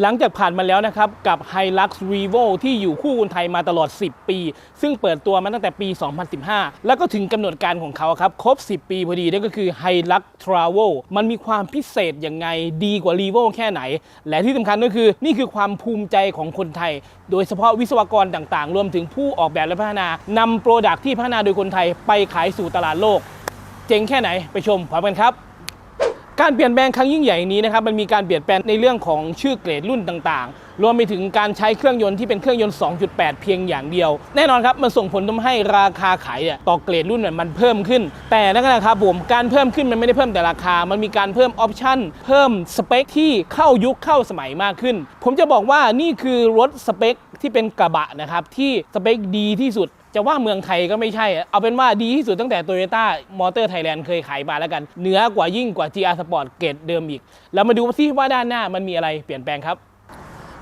หลังจากผ่านมาแล้วนะครับ กับ Hilux Revo ที่อยู่คู่คนไทยมาตลอด 10 ปี ซึ่งเปิดตัวมาตั้งแต่ปี 2015 แล้วก็ถึงกำหนดการของเขาครับ ครบ 10 ปีพอดีนั่นก็คือ Hilux Travel มันมีความพิเศษยังไงดีกว่า Revo แค่ไหน และที่สำคัญก็คือนี่คือความภูมิใจของคนไทย โดยเฉพาะวิศวกรต่างๆ รวมถึงผู้ออกแบบและพัฒนานำโปรดักที่พัฒนาโดยคนไทยไปขายสู่ตลาดโลก เจ๋งแค่ไหนไปชมพร้อมกันครับ การเปลี่ยนแปลงครั้งยิ่งใหญ่นี้นะครับมันมีการเปลี่ยนแปลงในเรื่องของชื่อเกรดรุ่นต่างๆ รวมไปถึงการใช้เครื่องยนต์ที่เป็นเครื่องยนต์ 2.8 เพียงอย่างเดียว แน่นอนครับมันส่งผลทำให้ราคาขายต่อเกรดรุ่นเนี่ยมันเพิ่มขึ้น แต่นั่นนะครับผมการเพิ่มขึ้นมันไม่ได้เพิ่มแต่ราคา มันมีการเพิ่มออปชั่นเพิ่มสเปคที่เข้ายุคเข้าสมัยมากขึ้น ผมจะบอกว่านี่คือรถสเปคที่เป็นกระบะนะครับที่สเปคดีที่สุด จะว่าเมืองไทยก็ไม่ใช่ เอาเป็นว่าดีที่สุดตั้งแต่ Toyota Motor Thailand เคยขายมาแล้วกัน เหนือกว่ายิ่งกว่า GR Sport เกรดเดิมอีก แล้วมาดูซิว่าด้านหน้ามันมีอะไรเปลี่ยนแปลงครับ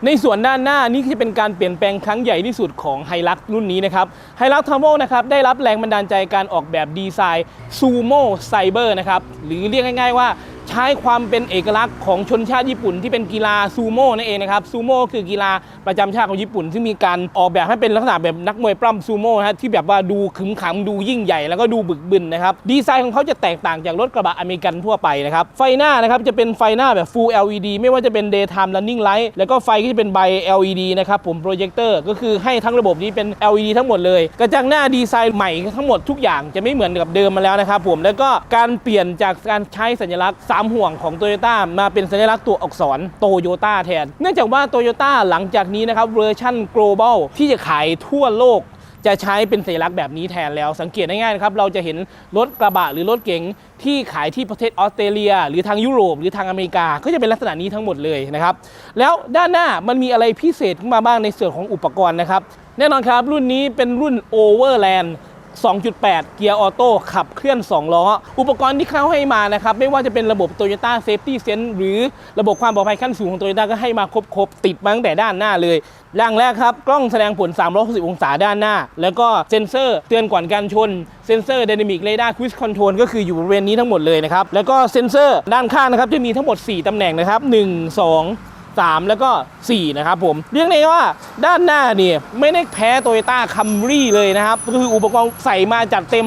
ในส่วนด้านหน้านี่จะเป็นการเปลี่ยนแปลงครั้งใหญ่ที่สุดของไฮลักรุ่นนี้นะครับไฮลักท r ร์โนะครับได้รับแรงบันดาลใจการออกแบบดีไซน์ซูโม่ไซเบอร์นะครับหรือเรียกง่ายๆว่า ใช้ความเป็นเอกลักษณ์ของชนชาติญี่ปุ่นที่เป็นกีฬาซูโม่นั่นเองนะครับซูโม่คือกีฬาประจำชาติของญี่ปุ่น ซึ่งมีการออกแบบให้เป็นลักษณะแบบนักมวยปล้ำซูโม่นะฮะที่แบบว่าดูขึงขังดูยิ่งใหญ่แล้วก็ดูบึกบึนนะครับดีไซน์ของเขาจะแตกต่างจากรถกระบะอเมริกันทั่วไปนะครับไฟหน้านะครับจะเป็นไฟหน้าแบบ Full LED ไม่ว่าจะเป็น Daytime Running Light แล้วก็ไฟก็จะเป็นใบ LED นะครับผมโปรเจคเตอร์ก็คือให้ทั้งระบบนี้เป็น LED ทั้งหมดเลย กระจังหน้าดีไซน์ใหม่ทั้งหมดทุกอย่างจะไม่เหมือนกับเดิมมาแล้วนะครับผมแล้วก็การเปลี่ยนจากการใช้สัญลักษณ์3ห่วงของ Toyota มาเป็นสัญลักษณ์ตัวอักษรโตโยต้าแทน เนื่องจากว่า Toyota หลังจากนี้นะครับเวอร์ชัน global ที่จะขายทั่วโลกจะใช้เป็นสัญลักษณ์แบบนี้แทนแล้วสังเกตง่ายๆนะครับ เราจะเห็นรถกระบะหรือรถเก๋งที่ขายที่ประเทศออสเตรเลีย หรือทางยุโรป หรือทางอเมริกา ก็จะเป็นลักษณะนี้ทั้งหมดเลยนะครับ แล้วด้านหน้ามันมีอะไรพิเศษขึ้นมาบ้างในส่วนของอุปกรณ์นะครับ แน่นอนครับรุ่นนี้เป็นรุ่น Overland 2.8 เกียร์ออโต้ขับเคลื่อน 2 ล้อ อุปกรณ์ที่เขาให้มานะครับ ไม่ว่าจะเป็นระบบ Toyota Safety Sense หรือระบบความปลอดภัยขั้นสูงของ Toyota ก็ให้มาครบๆ ติดมาตั้งแต่ด้านหน้าเลยอย่างแรกครับ กล้องแสดงผล 360 องศาด้านหน้า แล้วก็เซ็นเซอร์เตือนก่อนการชน เซ็นเซอร์ Dynamic Radar Cruise Control ก็คืออยู่บริเวณนี้ทั้งหมดเลยนะครับ แล้วก็เซ็นเซอร์ด้านข้างนะครับจะมีทั้งหมด 4ตำแหน่งนะครับ 1 2 3 แล้วก็ 4 นะครับผม เรียกได้ว่าด้านหน้าเนี่ยไม่ได้แพ้โตโยต้าคัมรี่เลยนะครับ ก็คืออุปกรณ์ใส่มาจัดเต็ม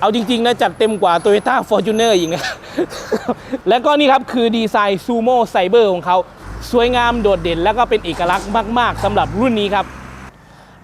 เอาจริงๆนะจัดเต็มกว่า Toyota Fortuner อีกนะ แล้วก็นี่ครับคือดีไซน์ซูโม่ไซเบอร์ของเขาสวยงามโดดเด่น แล้วก็เป็นเอกลักษณ์มาก ๆสำหรับรุ่นนี้ครับ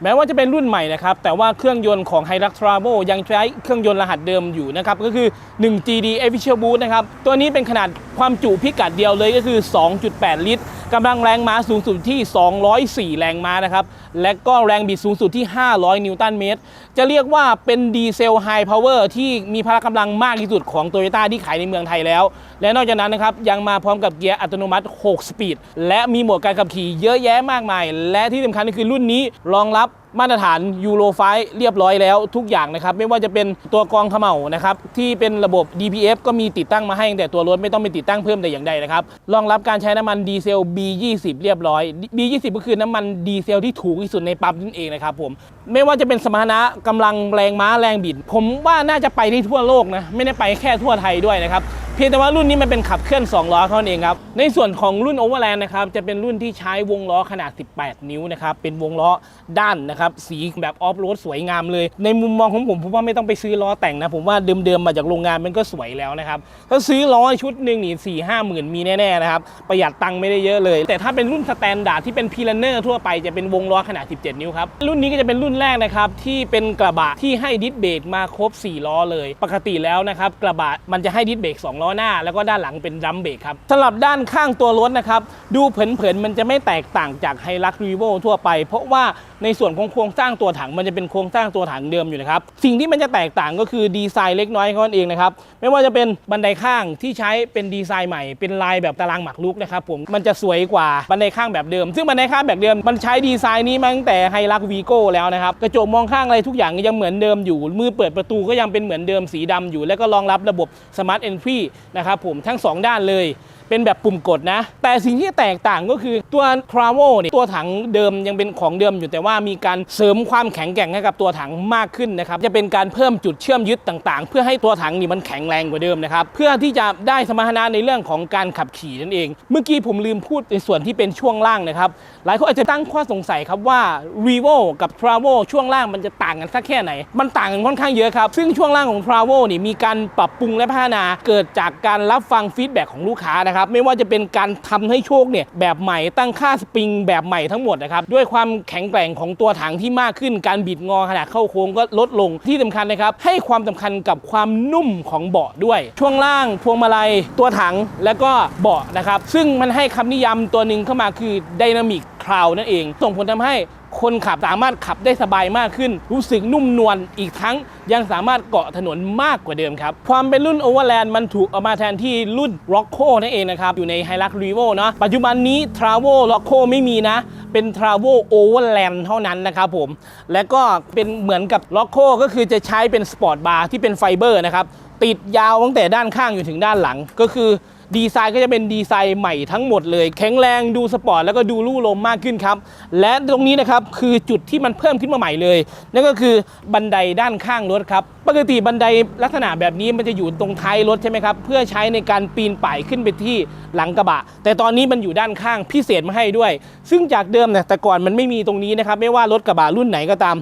แม้ว่าจะเป็นรุ่นใหม่นะครับ แต่ว่าเครื่องยนต์ของ Hilux Travo ยังใช้เครื่องยนต์รหัสเดิมอยู่นะครับ ก็คือ 1 GD Official Boost นะครับ ตัวนี้เป็นขนาด ความจุพิกัดเดียวเลยก็คือ 2.8 ลิตรกำลังแรงม้าสูงสุดที่ 204 แรงม้านะครับ และก็แรงบิดสูงสุดที่ 500 นิวตันเมตร จะเรียกว่าเป็นดีเซลไฮพาวเวอร์ที่มีพละกำลังมากที่สุดของ Toyota ที่ขายในเมืองไทยแล้ว และนอกจากนั้นนะครับ ยังมาพร้อมกับเกียร์อัตโนมัติ 6 สปีด และมีโหมดการขับขี่เยอะแยะมากมาย และที่สำคัญก็คือรุ่นนี้รองรับมาตรฐานยูโรไฟเรียบร้อยแล้วทุกอย่างนะครับ ไม่ว่าจะเป็นตัวกรองเขม่านะครับ ที่เป็นระบบ DPF ก็มีติดตั้งมาให้แต่ตัวรถไม่ต้องไปติดตั้งเพิ่มแต่อย่างใดนะครับรองรับการใช้น้ำมันดีเซล B20 เรียบร้อย B20 ก็คือน้ำมันดีเซลที่ถูกที่สุดในปั๊มนั่นเองนะครับผมไม่ว่าจะเป็นสมรรถนะกำลังแรงม้าแรงบิด ผมว่าน่าจะไปได้ทั่วโลกนะไม่ได้ไปแค่ทั่วไทยด้วยนะครับเพียงแต่ว่ารุ่นนี้มันเป็นขับเคลื่อน 2 ล้อเท่านั้นเองครับ ในส่วนของรุ่น Overland นะครับ จะเป็นรุ่นที่ใช้วงล้อขนาด 18 นิ้วนะครับ เป็นวงล้อด้านนะครับสีแบบออฟโรดสวยงามเลย ในมุมมองของผมผมว่าไม่ต้องไปซื้อล้อแต่งนะ ผมว่าเดิมๆมาจากโรงงานมันก็สวยแล้วนะครับถ้าซื้อล้อชุดหนึ่งนี่สี่ห้าหมื่นมีแน่ๆนะครับ ประหยัดตังค์ไม่ได้เยอะเลย แต่ถ้าเป็นรุ่นสแตนดาร์ดที่เป็นพีลันเนอร์ทั่วไปจะเป็นวงล้อขนาด 17 นิ้วครับ รุ่นนี้ก็จะเป็นรุ่นแรกนะครับที่เป็นกระบะที่ให้ดิสเบรกมาครบ 4 ล้อเลย ปกติแล้วนะครับกระบะมันจะให้ดิสเบรก2ล้อหน้า แล้วก็ด้านหลังเป็นดัมเบรกครับสำหรับด้านข้างตัวรถนะครับดูเผินๆมันจะไม่แตกต่างจากไฮรักรีโวทั่วไป เพราะว่าในส่วนของโครงสร้างตัวถังมันจะเป็นโครงสร้างตัวถังเดิมอยู่นะครับ สิ่งที่มันจะแตกต่างก็คือดีไซน์เล็กน้อยเขาเองนะครับ ไม่ว่าจะเป็นบันไดข้างที่ใช้เป็นดีไซน์ใหม่ เป็นลายแบบตารางหมากรุกนะครับผม มันจะสวยกว่าบันไดข้างแบบเดิม ซึ่งบันไดข้างแบบเดิมมันใช้ดีไซน์นี้มาตั้งแต่ไฮรักวีโก้แล้วนะครับ กระจกมองข้างอะไรทุกอย่างยังเหมือนเดิมอยู่ มือเปิดประตูก็ยังเป็นเหมือนเดิมสีดำอยู่ แล้วก็รองรับระบบ Smart Entry นะครับผมทั้งสองด้านเลย เป็นแบบปุ่มกดนะ แต่สิ่งที่แตกต่างก็คือตัว Travel เนี่ยตัวถังเดิมยังเป็นของเดิมอยู่แต่ว่ามีการเสริมความแข็งแกร่งให้กับตัวถังมากขึ้นนะครับจะเป็นการเพิ่มจุดเชื่อมยึดต่างๆ เพื่อให้ตัวถังนี่มันแข็งแรงกว่าเดิมนะครับเพื่อที่จะได้สมรรถนะในเรื่องของการขับขี่นั่นเอง เมื่อกี้ผมลืมพูดในส่วนที่เป็นช่วงล่างนะครับหลายคนอาจจะตั้งข้อสงสัยครับว่า r e v o กับ Travel ช่วงล่างมันจะต่างกันสักแค่ไหน มันต่างกันค่อนข้างเยอะครับ ซึ่งช่วงล่างของ Travel นี่มีการปรับปรุงและพัฒนาเกิดจากการรับฟังฟีดแบ็ของลูกค้านะครับครับไม่ว่าจะเป็นการทำให้โชคเนี่ยแบบใหม่ตั้งค่าสปริงแบบใหม่ทั้งหมดนะครับด้วยความแข็งแกร่งของตัวถังที่มากขึ้นการบิดงอขนาดเข้าโค้งก็ลดลงที่สำคัญนะครับให้ความสำคัญกับความนุ่มของเบาะด้วย ช่วงล่างพวงมาลัยตัวถังแล้วก็เบาะนะครับซึ่งมันให้คำนิยามตัวหนึ่งเข้ามาคือ Dynamic Cloud นั่นเอง ส่งผลทำให้คนขับสามารถขับได้สบายมากขึ้น รู้สึกนุ่มนวลอีกทั้งยังสามารถเกาะถนนมากกว่าเดิมครับ ความเป็นรุ่น Overland มันถูกเอามาแทนที่รุ่น Rocco นั่นเองนะครับ อยู่ใน Hilux Revo เนาะปัจจุบันนี้ Travo Rocco ไม่มีนะ เป็น Travo Overland เท่านั้นนะครับผม และก็เป็นเหมือนกับ Rocco ก็คือจะใช้เป็นสปอร์ตบาร์ที่เป็นไฟเบอร์นะครับติดยาวตั้งแต่ด้านข้างอยู่ถึงด้านหลังก็คือ ดีไซน์ก็จะเป็นดีไซน์ใหม่ทั้งหมดเลย แข็งแรงดูสปอร์ตแล้วก็ดูลู่ลมมากขึ้นครับ และตรงนี้นะครับคือจุดที่มันเพิ่มขึ้นมาใหม่เลย นั่นก็คือบันไดด้านข้างรถครับ ปกติบันไดลักษณะแบบนี้มันจะอยู่ตรงท้ายรถใช่ไหมครับ เพื่อใช้ในการปีนป่ายขึ้นไปที่หลังกระบะ แต่ตอนนี้มันอยู่ด้านข้างพิเศษมาให้ด้วย ซึ่งจากเดิมเนี่ยแต่ก่อนมันไม่มีตรงนี้นะครับ ไม่ว่ารถกระบะรุ่นไหนก็ตาม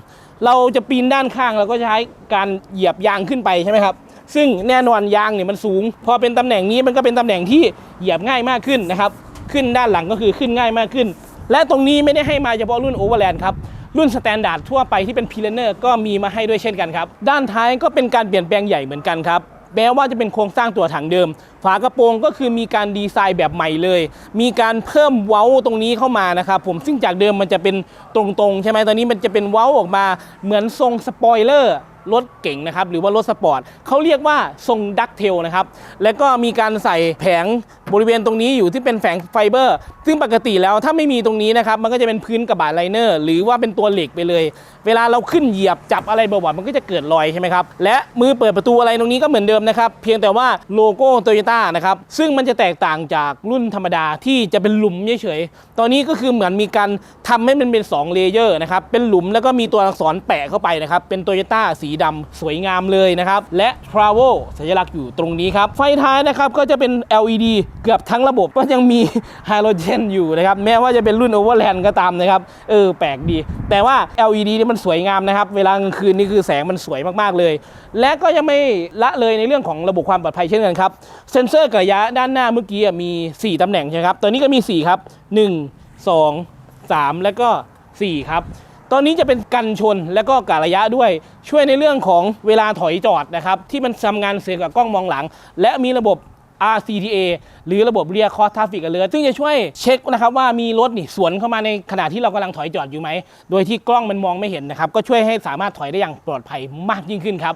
เราจะปีนด้านข้างเราก็ใช้การเหยียบยางขึ้นไปใช่ไหมครับ ซึ่งแน่นอนยางเนี่ยมันสูง พอเป็นตำแหน่งนี้มันก็เป็นตำแหน่งที่เหยียบง่ายมากขึ้นนะครับ ขึ้นด้านหลังก็คือขึ้นง่ายมากขึ้น และตรงนี้ไม่ได้ให้มาเฉพาะรุ่น Overland ครับรุ่นสแตนดาร์ดทั่วไปที่เป็นพีเลเนอร์ก็มีมาให้ด้วยเช่นกันครับ ด้านท้ายก็เป็นการเปลี่ยนแปลงใหญ่เหมือนกันครับแม้ว่าจะเป็นโครงสร้างตัวถังเดิม ฝากระโปรงก็คือมีการดีไซน์แบบใหม่เลย มีการเพิ่มเว้าตรงนี้เข้ามานะครับผมซึ่งจากเดิมมันจะเป็นตรงๆ ใช่ไหมตอนนี้มันจะเป็นเว้าออกมาเหมือนทรงสปอยเลอร์ รถเก่งนะครับหรือว่ารถสปอร์ตเขาเรียกว่าทรงดักเทลนะครับแล้วก็มีการใส่แผงบริเวณตรงนี้อยู่ที่เป็นแผงไฟเบอร์ ซึ่งปกติแล้วถ้าไม่มีตรงนี้นะครับมันก็จะเป็นพื้นกระบะไลเนอร์ หรือว่าเป็นตัวเหล็กไปเลย เวลาเราขึ้นเหยียบจับอะไรบ่อยๆมันก็จะเกิดรอยใช่ไหมครับและมือเปิดประตูอะไรตรงนี้ก็เหมือนเดิมนะครับเพียงแต่ว่าโลโก้โตโยต้านะครับซึ่งมันจะแตกต่างจากรุ่นธรรมดาที่จะเป็นหลุมเฉยๆตอนนี้ก็คือเหมือนมีการทำให้มันเป็น2เลเยอร์นะครับเป็นหลุมแล้วก็มีตัวอักษรแปะเข้าไปนะครับเป็นโตโยต้าสีดำสวยงามเลยนะครับและ Travel สัญลักษณ์อยู่ตรงนี้ครับไฟท้ายนะครับก็จะเป็น LED เกือบทั้งระบบก็ยังมีไฮโดรเจนอยู่นะครับแม้ว่าจะเป็นรุ่น Overland ก็ตามนะครับเออแปลกดี แต่ว่า LED นี่มันสวยงามนะครับ เวลากลางคืนนี่คือแสงมันสวยมากๆเลย และก็ยังไม่ละเลยในเรื่องของระบบความปลอดภัยเช่นกันครับเซ็นเซอร์กระยะด้านหน้าเมื่อกี้มี 4ตำแหน่งใช่ไหมครับตัวนี้ก็มี 4 ครับ 1 2 3 แล้วก็ 4 ครับตอนนี้จะเป็นกันชนและก็กะระยะด้วย ช่วยในเรื่องของเวลาถอยจอดนะครับที่มันทำงานเสียกับกล้องมองหลัง และมีระบบ RCTA หรือระบบ Rear Cross Traffic Alert ซึ่งจะช่วยเช็คนะครับว่ามีรถนี่สวนเข้ามาในขณะที่เรากำลังถอยจอดอยู่ไหม โดยที่กล้องมันมองไม่เห็นนะครับ ก็ช่วยให้สามารถถอยได้อย่างปลอดภัยมากยิ่งขึ้นครับ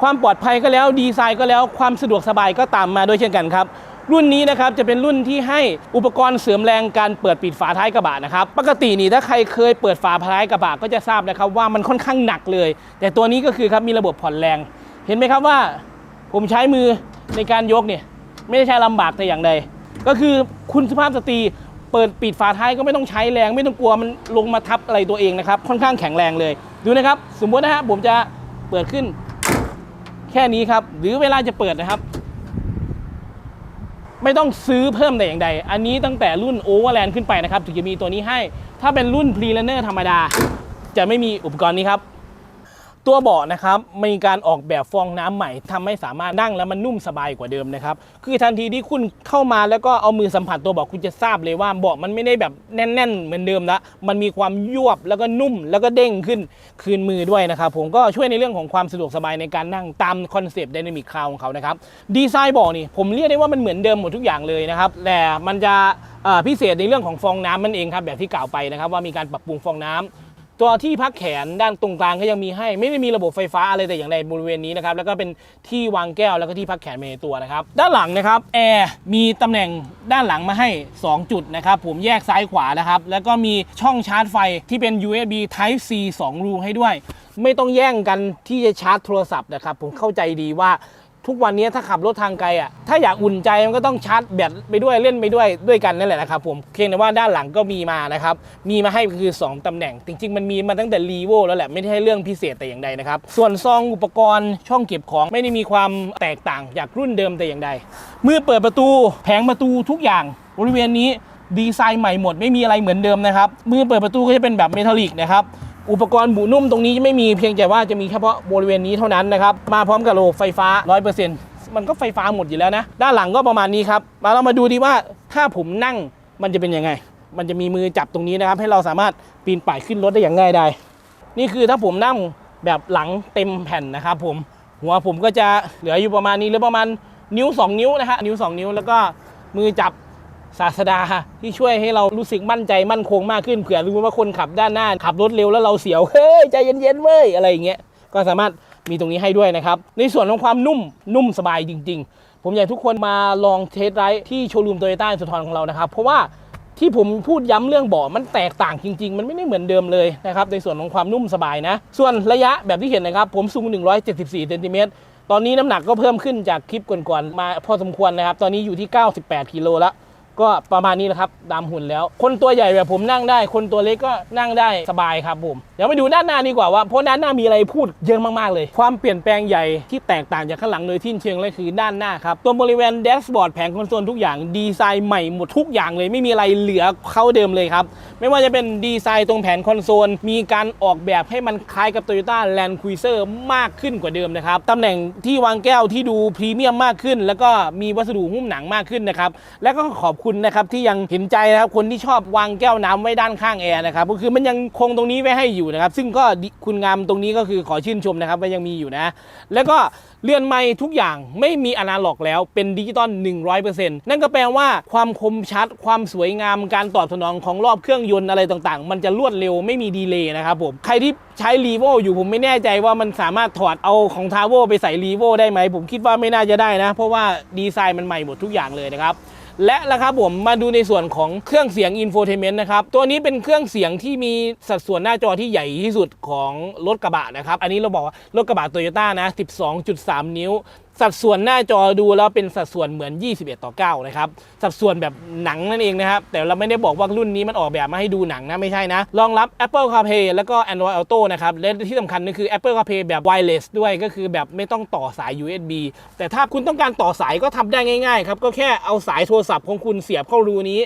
ความปลอดภัยก็แล้วดีไซน์ก็แล้วความสะดวกสบายก็ตามมาด้วยเช่นกันครับรุ่นนี้นะครับจะเป็นรุ่นที่ให้อุปกรณ์เสริมแรงการเปิดปิดฝาท้ายกระบะนะครับปกตินี่ถ้าใครเคยเปิดฝาท้ายกระบะก็จะทราบนะครับว่ามันค่อนข้างหนักเลย แต่ตัวนี้ก็คือครับมีระบบผ่อนแรง เห็นไหมครับว่า ผมใช้มือ ในการยกเนี่ยไม่ได้ใช้ลำบากแต่อย่างใด ก็คือคุณสภาพสตรีเปิดปิดฝาท้ายก็ไม่ต้องใช้แรง ไม่ต้องกลัวมันลงมาทับอะไรตัวเองนะครับ ค่อนข้างแข็งแรงเลย ดูนะครับ สมมตินะฮะผมจะเปิดขึ้น แค่นี้ครับ หรือเวลาจะเปิดนะครับ ไม่ต้องซื้อเพิ่มแต่อย่างใด อันนี้ตั้งแต่รุ่น Overland ขึ้นไปนะครับ ถึงจะมีตัวนี้ให้ ถ้าเป็นรุ่น p r e l e a n e r ธรรมดา จะไม่มีอุปกรณ์นี้ครับ ตัวเบาะนะครับมีการออกแบบฟองน้ำใหม่ทำให้สามารถนั่งแล้วมันนุ่มสบายกว่าเดิมนะครับคือทันทีที่คุณเข้ามาแล้วก็เอามือสัมผัสตัวเบาะคุณจะทราบเลยว่าเบาะมันไม่ได้แบบแน่น ๆ เหมือนเดิมละมันมีความยวบแล้วก็นุ่มแล้วก็เด้งขึ้นคืนมือด้วยนะครับผมก็ช่วยในเรื่องของความสะดวกสบายในการนั่งตามคอนเซปต์ Dynamic Cloud ของเขานะครับดีไซน์เบาะนี่ผมเรียกได้ว่ามันเหมือนเดิมหมดทุกอย่างเลยนะครับแต่มันจะพิเศษในเรื่องของฟองน้ำมันเองครับแบบที่กล่าวไปนะครับว่ามีการปรับปรุงฟองน้ำ ตัวที่พักแขนด้านตรงกลางก็ยังมีให้ ไม่ได้มีระบบไฟฟ้าอะไรแต่อย่างใดบริเวณนี้นะครับแล้วก็เป็นที่วางแก้วแล้วก็ที่พักแขนไปในตัวนะครับ ด้านหลังนะครับแอร์มีตำแหน่งด้านหลังมาให้ 2 จุดนะครับผมแยกซ้ายขวานะครับแล้วก็มีช่องชาร์จไฟที่เป็น USB Type C 2 รูให้ด้วย ไม่ต้องแย่งกันที่จะชาร์จโทรศัพท์นะครับผมเข้าใจดีว่า ทุกวันนี้ถ้าขับรถทางไกลอะถ้าอยากอุ่นใจมันก็ต้องชาร์จแบตไปด้วยเล่นไปด้วยด้วยกันนั่นแหละนะครับผมเพียงแต่ว่าด้านหลังก็มีมานะครับมีมาให้คือ 2ตำแหน่ง จริง ๆ มันมีมาตั้งแต่รีโวแล้วแหละไม่ใช่เรื่องพิเศษแต่อย่างใดนะครับส่วนซองอุปกรณ์ช่องเก็บของไม่ได้มีความแตกต่างจากรุ่นเดิมแต่อย่างใด เมื่อเปิดประตูแผงประตูทุกอย่างบริเวณนี้ดีไซน์ใหม่หมดไม่มีอะไรเหมือนเดิมนะครับมือเปิดประตูก็จะเป็นแบบเมทัลลิกนะครับ อุปกรณ์บุนุ่มตรงนี้ไม่มีเพียงแต่ว่าจะมีเฉพาะบริเวณนี้เท่านั้นนะครับ มาพร้อมกับระบบไฟฟ้า 100%มันก็ไฟฟ้าหมดอยู่แล้วนะ ด้านหลังก็ประมาณนี้ครับ มาเรามาดูดีว่าถ้าผมนั่งมันจะเป็นยังไง มันจะมีมือจับตรงนี้นะครับ ให้เราสามารถปีนป่ายขึ้นรถได้อย่างง่ายดายนี่คือถ้าผมนั่งแบบหลังเต็มแผ่นนะครับผมหัวผมก็จะเหลืออยู่ประมาณนี้หรือประมาณนิ้ว 2 นิ้วนะฮะนิ้ว 2 นิ้วแล้วก็มือจับ ศาสดาที่ช่วยให้เรารู้สึกมั่นใจมั่นคงมากขึ้นเผื่อรู้ว่าคนขับด้านหน้า ขับรถเร็วแล้วเราเสียวเฮ้ยใจเย็นๆเว้ยอะไรอย่างเงี้ยก็สามารถมีตรงนี้ให้ด้วยนะครับ ในส่วนของความนุ่มนุ่มสบายจริง ๆ ผมอยากทุกคนมาลองเทสไรที่โชว์รูมโตโยต้าสุทรของเรานะครับ เพราะว่าที่ผมพูดย้ำเรื่องเบาะมันแตกต่างจริง ๆ มันไม่ได้เหมือนเดิมเลยนะครับในส่วนของความนุ่มสบายนะ ส่วนระยะแบบที่เห็นนะครับ ผมสูง 174เซนติเมตรตอนนี้น้ำหนักก็เพิ่มขึ้นจากคลิปก่อนๆมาพอสมควรนะครับ ตอนนี้อยู่ที่ 98กิโลแล้ว ก็ประมาณนี้แหละครับตามหุ่นแล้ว คนตัวใหญ่แบบผมนั่งได้ คนตัวเล็กก็นั่งได้สบายครับผมเดี๋ยวมาดูด้านหน้าดีกว่าว่าเพราะด้านหน้ามีอะไรพูดเยอะมากๆเลย ความเปลี่ยนแปลงใหญ่ที่แตกต่างจากข้างหลังโดยที่เชิงเลยคือด้านหน้าครับตัวบริเวณแดชบอร์ดแผงคอนโซลทุกอย่างดีไซน์ใหม่หมดทุกอย่างเลย ไม่มีอะไรเหลือเข้าเดิมเลยครับไม่ว่าจะเป็นดีไซน์ตรงแผงคอนโซลมีการออกแบบให้มันคล้ายกับ Toyota Land Cruiser มากขึ้นกว่าเดิมนะครับตำแหน่งที่วางแก้วที่ดูพรีเมียมมากขึ้น แล้วก็มีวัสดุหุ้มหนังมากขึ้นนะครับและก็ขอบคุณนะครับที่ยังเห็นใจนะครับคนที่ชอบวางแก้วน้ำไว้ด้านข้างแอร์นะครับก็คือมันยังคงตรงนี้ไว้ให้อยู่นะครับซึ่งก็คุณงามตรงนี้ก็คือขอชื่นชมนะครับว่ายังมีอยู่นะ แล้วก็เรือนไม้ทุกอย่างไม่มีอนาล็อกแล้วเป็นดิจิตอล100%นั่นก็แปลว่าความคมชัด ความสวยงามการตอบสนองของรอบเครื่องยนต์อะไรต่างๆ มันจะรวดเร็วไม่มีดีเลย์นะครับผมใครที่ใช้รีโวอยู่ผมไม่แน่ใจว่ามันสามารถถอดเอาของทาโวไปใส่รีโวได้ไหมผมคิดว่าไม่น่าจะได้นะ เพราะว่าดีไซน์มันใหม่หมดทุกอย่างเลยนะครับ และละครับผมมาดูในส่วนของเครื่องเสียงอินโฟเทนเมนต์นะครับตัวนี้เป็นเครื่องเสียงที่มีสัดส่วนหน้าจอที่ใหญ่ที่สุดของรถกระบะนะครับอันนี้เราบอกว่ารถกระบะโตโยต้านะ 12.3 นิ้ว สัดส่วนหน้าจอดูแล้วเป็นสัดส่วนเหมือน 21 ต่อ 9 นะครับ สัดส่วนแบบหนังนั่นเองนะครับ แต่เราไม่ได้บอกว่ารุ่นนี้มันออกแบบมาให้ดูหนังนะ ไม่ใช่นะ รองรับ Apple CarPlay แล้วก็ Android Auto นะครับ และที่สำคัญก็คือ Apple CarPlay แบบ wireless ด้วยก็คือแบบไม่ต้องต่อสาย USB แต่ถ้าคุณต้องการต่อสายก็ทำได้ง่ายๆครับ ก็แค่เอาสายโทรศัพท์ของคุณเสียบเข้ารูนี้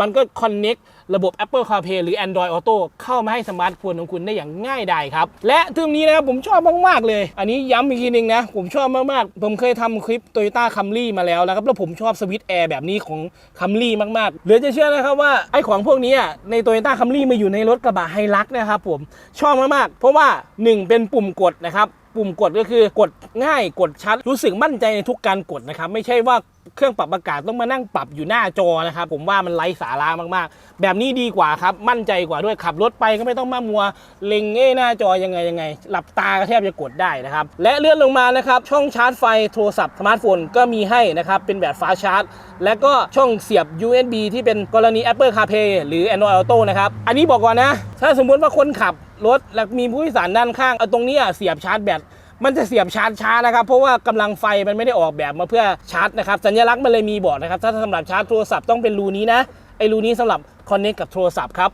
มันก็ connect ระบบ Apple CarPlay หรือ Android Auto เข้ามาให้สมาร์ทโฟนของคุณได้อย่างง่ายดายครับ และตรงนี้นะครับผมชอบมาก ๆ เลย อันนี้ย้ำอีกทีหนึงนะ ผมชอบมาก ๆ ผมเคยทำคลิป Toyota Camry มาแล้วนะครับ แล้วผมชอบสวิตช์แอร์แบบนี้ของ Camry มาก ๆ เหลือจะเชื่อนะครับว่า ไอ้ของพวกนี้อะใน Toyota Camry มาอยู่ในรถกระบะไฮลักนะครับผมชอบมาก ๆ เพราะว่า 1 เป็นปุ่มกดนะครับ ปุ่มกดก็คือกดง่ายกดชัด รู้สึกมั่นใจในทุกการกดนะครับ ไม่ใช่ว่าเครื่องปรับอากาศต้องมานั่งปรับอยู่หน้าจอนะครับ ผมว่ามันไร้สาระมากๆ แบบนี้ดีกว่าครับ มั่นใจกว่าด้วยขับรถไปก็ไม่ต้องมามัวเล็งเอ้หน้าจอยังไงยังไง หลับตาก็แทบจะกดได้นะครับ และเลื่อนลงมานะครับ ช่องชาร์จไฟโทรศัพท์สมาร์ทโฟนก็มีให้นะครับ เป็นแบบฟ้าชาร์จ และก็ช่องเสียบ USB ที่เป็นกรณี Apple CarPlay หรือ Android Auto นะครับอันนี้บอกก่อนนะ ถ้าสมมติว่าคนขับ รถแล้วมีผู้โดยสารด้านข้างเอาตรงนี้อะเสียบชาร์จแบตมันจะเสียบชาร์จช้านะครับ เพราะว่ากำลังไฟมันไม่ได้ออกแบบมาเพื่อชาร์จนะครับ สัญลักษณ์มันเลยมีบอกนะครับ ถ้าสำหรับชาร์จโทรศัพท์ต้องเป็นรูนี้นะไอรูนี้สำหรับ connect กับโทรศัพท์ครับ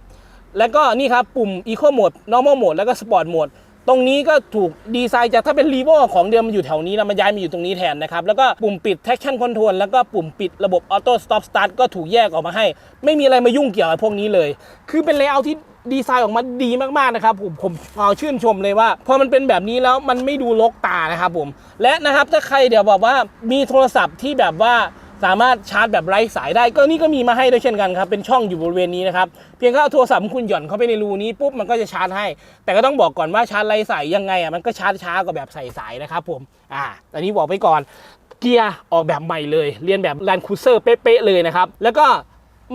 แล้วก็นี่ครับปุ่ม Eco Mode Normal Mode แล้วก็ Sport Mode ตรงนี้ก็ถูกดีไซน์จากถ้าเป็น r e v o ของเดิมมันอยู่แถวนี้นะมันย้ายมาอยู่ตรงนี้แทนนะครับ แล้วก็ปุ่มปิด traction control แล้วก็ปุ่มปิดระบบ auto stop start ก็ถูกแยกออกมาให้ ไม่มีอะไรมายุ่งเกี่ยวกับพวกนี้เลย คือเป็น layout ที่ ดีไซน์ออกมาดีมากๆนะครับผมผมเอาชื่นชมเลยว่า พอมันเป็นแบบนี้แล้วมันไม่ดูรกตานะครับผม และนะครับถ้าใครเดี๋ยวบอกว่ามีโทรศัพท์ที่แบบว่าสามารถชาร์จแบบไร้สายได้ ก็นี่ก็มีมาให้ด้วยเช่นกันครับ เป็นช่องอยู่บริเวณนี้นะครับ เพียงแค่เอาโทรศัพท์ของคุณหย่อนเข้าไปในรูนี้ปุ๊บมันก็จะชาร์จให้ แต่ก็ต้องบอกก่อนว่าชาร์จไร้สายยังไงอะมันก็ชาร์จช้ากว่าแบบใส่สายนะครับผมอ่าอันนี้บอกไปก่อนเกียร์ออกแบบใหม่เลย เรียนแบบ Land Cruiser เป๊ะๆเลยนะครับแล้วก็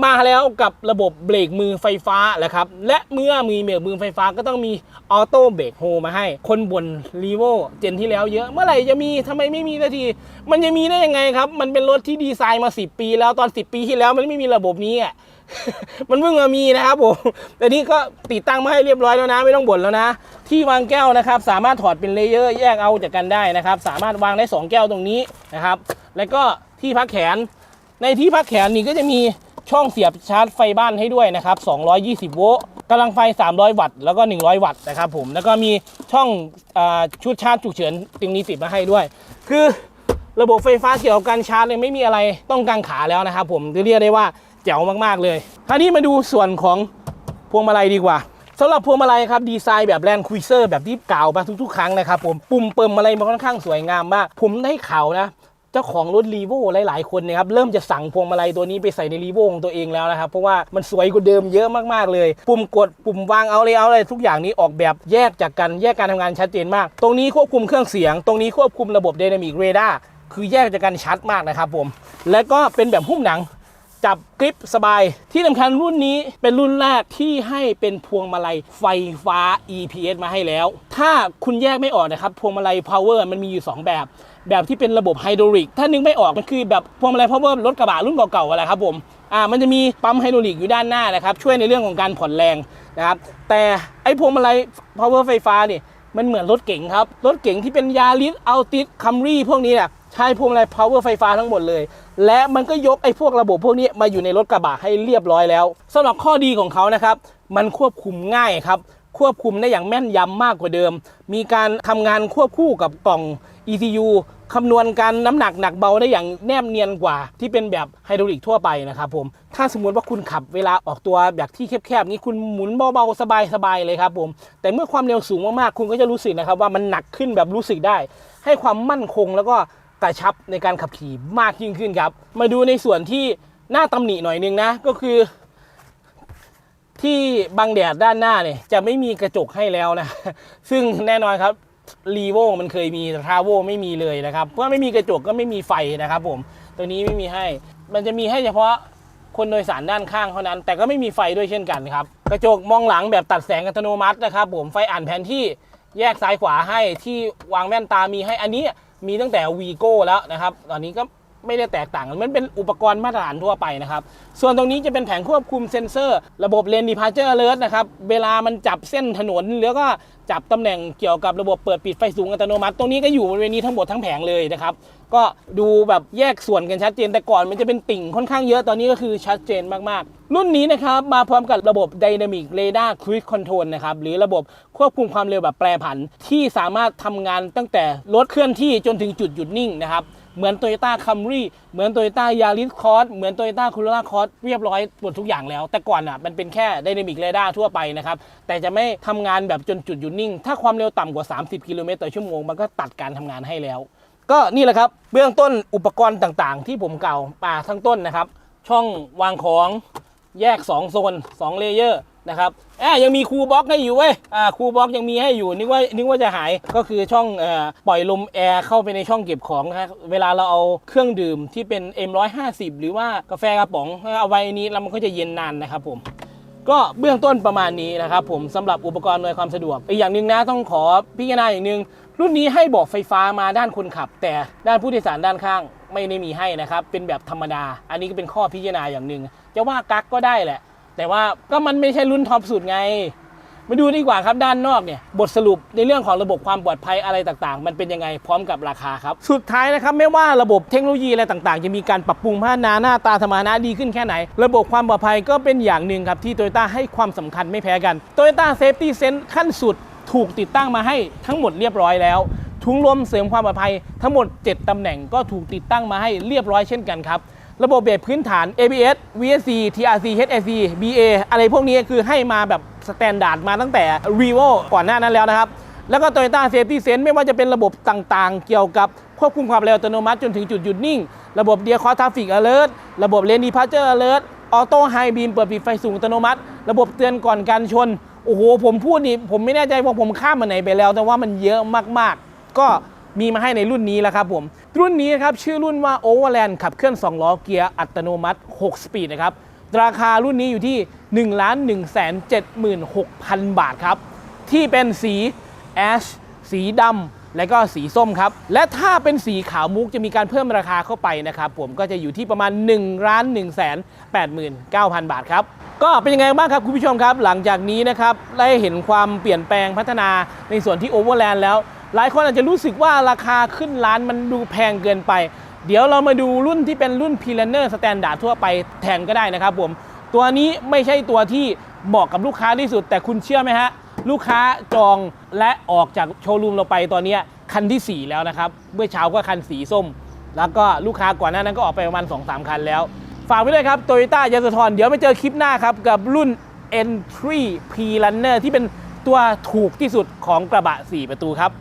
มาแล้วกับระบบเบรกมือไฟฟ้าแหละครับ และเมื่อมีเบรกมือไฟฟ้าก็ต้องมีออโต้เบรกโฮมาให้ คนบนรีโวเจนที่แล้วเยอะ เมื่อไหร่จะมีทำไมไม่มีสักที มันจะมีได้ยังไงครับ มันเป็นรถที่ดีไซน์มา 10 ปี แล้วตอน 10 ปีที่แล้วมันไม่มีระบบนี้อะมันเพิ่งมามีนะครับผมแต่นี่ก็ติดตั้งมาให้เรียบร้อยแล้วนะ ไม่ต้องบ่นแล้วนะ ที่วางแก้วนะครับ สามารถถอดเป็นเลเยอร์แยกเอาจากกันได้นะครับ สามารถวางได้ 2 แก้วตรงนี้นะครับ แล้วก็ที่พักแขนในที่พักแขนนี่ก็จะมี ช่องเสียบชาร์จไฟบ้านให้ด้วยนะครับ 220 โวลต์กำลังไฟ 300 วัตต์ แล้วก็ 100 วัตต์นะครับผม แล้วก็มีช่องอชุดชาร์จฉุกเฉินตรงนี้ติดมาให้ด้วย คือระบบไฟฟ้าเกี่ยวกับการชาร์จเลยไม่มีอะไรต้องกังขาแล้วนะครับผมจะเรียกได้ว่าแจ๋วมากๆเลยคราวนี้มาดูส่วนของพวงมาลัยดีกว่าสำหรับพวงมาลัยครับดีไซน์แบบแลนด์คุยเซอร์แบบที่กล่าวมาทุกๆ ครั้งนะครับผมปุ่มเปิมอะไรมันค่อนข้างสวยงามมาก ผมได้ข่าวนะ เจ้าของรถรีโวหลาย ๆ คนเนะครับเริ่มจะสั่งพวงมาลัยตัวนี้ไปใส่ในรีโวของตัวเองแล้วนะครับ เพราะว่ามันสวยกว่าเดิมเยอะมาก ๆ เลย ปุ่มกดปุ่มวางเอาเลยเอาอะไรทุกอย่างนี้ออกแบบแยกจากกันแยกการทำงานชัดเจนมาก ตรงนี้ควบคุมเครื่องเสียง ตรงนี้ควบคุมระบบ Dynamic Radar คือแยกจากกันชัดมากนะครับผม และก็เป็นแบบหุ้มหนังจับกริปสบาย ที่สำคัญรุ่นนี้เป็นรุ่นแรกที่ให้เป็นพวงมาลัยไฟฟ้า EPS มาให้แล้ว ถ้าคุณแยกไม่ออกนะครับ พวงมาลัย power มันมีอยู่ 2 แบบ แบบที่เป็นระบบไฮดรอลิกถ้านึกไม่ออกมันคือแบบพวงมาลัย power รถกระบะรุ่นเก่าๆอะไรครับผมอ่ามันจะมีปั๊มไฮดรอลิกอยู่ด้านหน้านะครับช่วยในเรื่องของการผ่อนแรงนะครับแต่ไอ้พวงมาลัย power ไฟฟ้านี่มันเหมือนรถเก๋งครับ รถเก๋งที่เป็นยาริสอัลติสคัมรี่พวกนี้เนี่ยใช้พวงมาลัย power ไฟฟ้าทั้งหมดเลย และมันก็ยกไอ้พวกระบบพวกนี้มาอยู่ในรถกระบะให้เรียบร้อยแล้วสำหรับข้อดีของเขานะครับ มันควบคุมง่ายครับ ควบคุมได้อย่างแม่นยำมากกว่าเดิม มีการทำงานควบคู่กับกล่อง ECU คำนวณการน้ำหนักหนักเบาได้อย่างแนบเนียนกว่า ที่เป็นแบบไฮดรอลิกทั่วไปนะครับผม ถ้าสมมติว่าคุณขับเวลาออกตัวแบบที่แคบๆนี้คุณหมุนเบาๆสบายๆเลยครับผม แต่เมื่อความเร็วสูงมากๆ คุณก็จะรู้สึกนะครับว่ามันหนักขึ้นแบบรู้สึกได้ ให้ความมั่นคงแล้วก็กระชับในการขับขี่มากยิ่งขึ้นครับ มาดูในส่วนที่น่าตำหนิหน่อยนึงนะก็คือ ที่บังแดดด้านหน้าเนี่ยจะไม่มีกระจกให้แล้วนะ ซึ่งแน่นอนครับ รีโวมันเคยมีแต่ทราโวไม่มีเลยนะครับเพราะไม่มีกระจกก็ไม่มีไฟนะครับผมตัวนี้ไม่มีให้ มันจะมีให้เฉพาะคนโดยสารด้านข้างเท่านั้น แต่ก็ไม่มีไฟด้วยเช่นกันครับกระจกมองหลังแบบตัดแสงอัตโนมัตินะครับผมไฟอ่านแผนที่แยกซ้ายขวาให้ที่วางแว่นตามีให้อันนี้มีตั้งแต่วีโก้แล้วนะครับ ตอนนี้ก็ ไม่ได้แตกต่างมันเป็นอุปกรณ์มาตรฐานทั่วไปนะครับ ส่วนตรงนี้จะเป็นแผงควบคุมเซ็นเซอร์ ระบบเลนดีพาร์เจอร์เลิร์นะครับ เวลามันจับเส้นถนนแล้วก็จับตำแหน่งเกี่ยวกับระบบเปิดปิดไฟสูงอัตโนมัติ ตรงนี้ก็อยู่บริเวณนี้ทั้งหมดทั้งแผงเลยนะครับ ก็ดูแบบแยกส่วนกันชัดเจน แต่ก่อนมันจะเป็นติ่งค่อนข้างเยอะ ตอนนี้ก็คือชัดเจนมากๆ รุ่นนี้นะครับมาพร้อมกับระบบ Dynamic Radar Cruise Control นะครับ หรือระบบควบคุมความเร็วแบบแปรผันที่สามารถทำงานตั้งแต่รถเคลื่อนที่จนถึงจุดหยุดนิ่งนะครับ เหมือน Toyota Camry เหมือน Toyota Yaris Cross เหมือน Toyota Corolla Cross เรียบร้อยหมดทุกอย่างแล้ว แต่ก่อนอะมันเป็นแค่ Dynamic Radar ทั่วไปนะครับ แต่จะไม่ทำงานแบบจนจุดหยุดนิ่ง ถ้าความเร็วต่ำกว่า 30 กิโลเมตรต่อชั่วโมงมันก็ตัดการทำงานให้แล้ว ก็นี่แหละครับเบื้องต้นอุปกรณ์ต่างๆ ที่ผมกล่าวมาทั้งต้นนะครับ ช่องวางของแยก 2 โซน 2 เลเยอร์ นะครับแอบยังมีคูบล็อกให้อยู่เว้ยอ่าคูลบ็อกยังมีให้อยู่นึกว่านึกว่าจะหายก็คือช่องเอ่อปล่อยลมแอร์เข้าไปในช่องเก็บของนะครับเวลาเราเอาเครื่องดื่มที่เป็น M150 หรือว่ากาแฟกระป๋องเอาไว้นี้แล้วมันก็จะเย็นนานนะครับผมก็เบื้องต้นประมาณนี้นะครับผมสำหรับอุปกรณ์อำนวยความสะดวกอีกอย่างหนึ่งนะต้องขอพิจารณาอย่างหนึ่งรุ่นนี้ให้บอกไฟฟ้ามาด้านคนขับ แต่ด้านผู้โดยสารด้านข้างไม่ได้มีให้นะครับเป็นแบบธรรมดา อันนี้ก็เป็นข้อพิจารณาอย่างหนึ่งจะว่ากักก็ได้แหละ แต่ว่าก็มันไม่ใช่รุ่นท็อปสุดไง มาดูดีกว่าครับด้านนอกเนี่ยบทสรุปในเรื่องของระบบความปลอดภัยอะไรต่างๆ มันเป็นยังไงพร้อมกับราคาครับ สุดท้ายนะครับไม่ว่าระบบเทคโนโลยีอะไรต่างๆ จะมีการปรับปรุงพัฒนาหน้าตาสมรรถนะดีขึ้นแค่ไหน ระบบความปลอดภัยก็เป็นอย่างหนึ่งครับที่โตโยต้าให้ความสำคัญไม่แพ้กัน Toyota Safety Sense ขั้นสุดถูกติดตั้งมาให้ทั้งหมดเรียบร้อยแล้วถุงลมเสริมความปลอดภัยทั้งหมด 7 ตำแหน่งก็ถูกติดตั้งมาให้เรียบร้อยเช่นกันครับ ระบบเบรกพื้นฐาน ABS VSC TRC HSC BA อะไรพวกนี้คือให้มาแบบสแตนดาร์ดมาตั้งแต่ r e v o ก่อนหน้านั้นแล้วนะครับ แล้วก็ Toyota Safety Sense ไม่ว่าจะเป็นระบบต่างๆ เกี่ยวกับควบคุมความเร็วอัตโนมัติจนถึงจุดหยุดนิ่ง ระบบ Dear Cross Traffic Alert ระบบ Lane Departure Alert Auto High Beam เปิดปิดไฟสูงอัตโนมัติ ระบบเตือนก่อนการชน โอ้โห ผมพูดนี่ผมไม่แน่ใจว่าผมข้ามมาไหนไปแล้ว แต่ว่ามันเยอะมากๆ ก็ มีมาให้ในรุ่นนี้แล้วครับผม รุ่นนี้นะครับชื่อรุ่นว่า Overland ขับเคลื่อน 2 ล้อเกียร์อัตโนมัติ 6 สปีดนะครับ ราคารุ่นนี้อยู่ที่ 1 1 7 6 0 0 0 บาทครับ ที่เป็นสีแอชสีดำและก็สีส้มครับ และถ้าเป็นสีขาวมุกจะมีการเพิ่มราคาเข้าไปนะครับผมก็จะอยู่ที่ประมาณ1ล้าน1 8 9 0 0 0 บาทครับก็เป็นยังไงบ้างครับคุณผู้ชมครับ หลังจากนี้นะครับได้เห็นความเปลี่ยนแปลงพัฒนาในส่วนที่โอเวอร์แลนด์แล้ว หลายคนอาจจะรู้สึกว่าราคาขึ้นร้านมันดูแพงเกินไป เดี๋ยวเรามาดูรุ่นที่เป็นรุ่น p l a n e r Standard ทั่วไปแทนก็ได้นะครับผม ตัวนี้ไม่ใช่ตัวที่เหมาะกับลูกค้าที่สุด แต่คุณเชื่อไหมฮะ ลูกค้าจองและออกจากโชว์รูมเราไปตอนนี้คันทีสี่4 แล้วนะครับ เมื่อเช้าก็คันสีส้ม แล้วก็ลูกค้าก่อนหน้านั้นก็ออกไปประมาณ 2-3 คันแล้ว ฝากไว้ด้วยครับ Toyota y a s u t o n เดี๋ยวไปเจอคลิปหน้าครับกับรุ่น N3 P Runner ที่เป็นตัวถูกที่สุดของกระบะ 4 ประตูครับ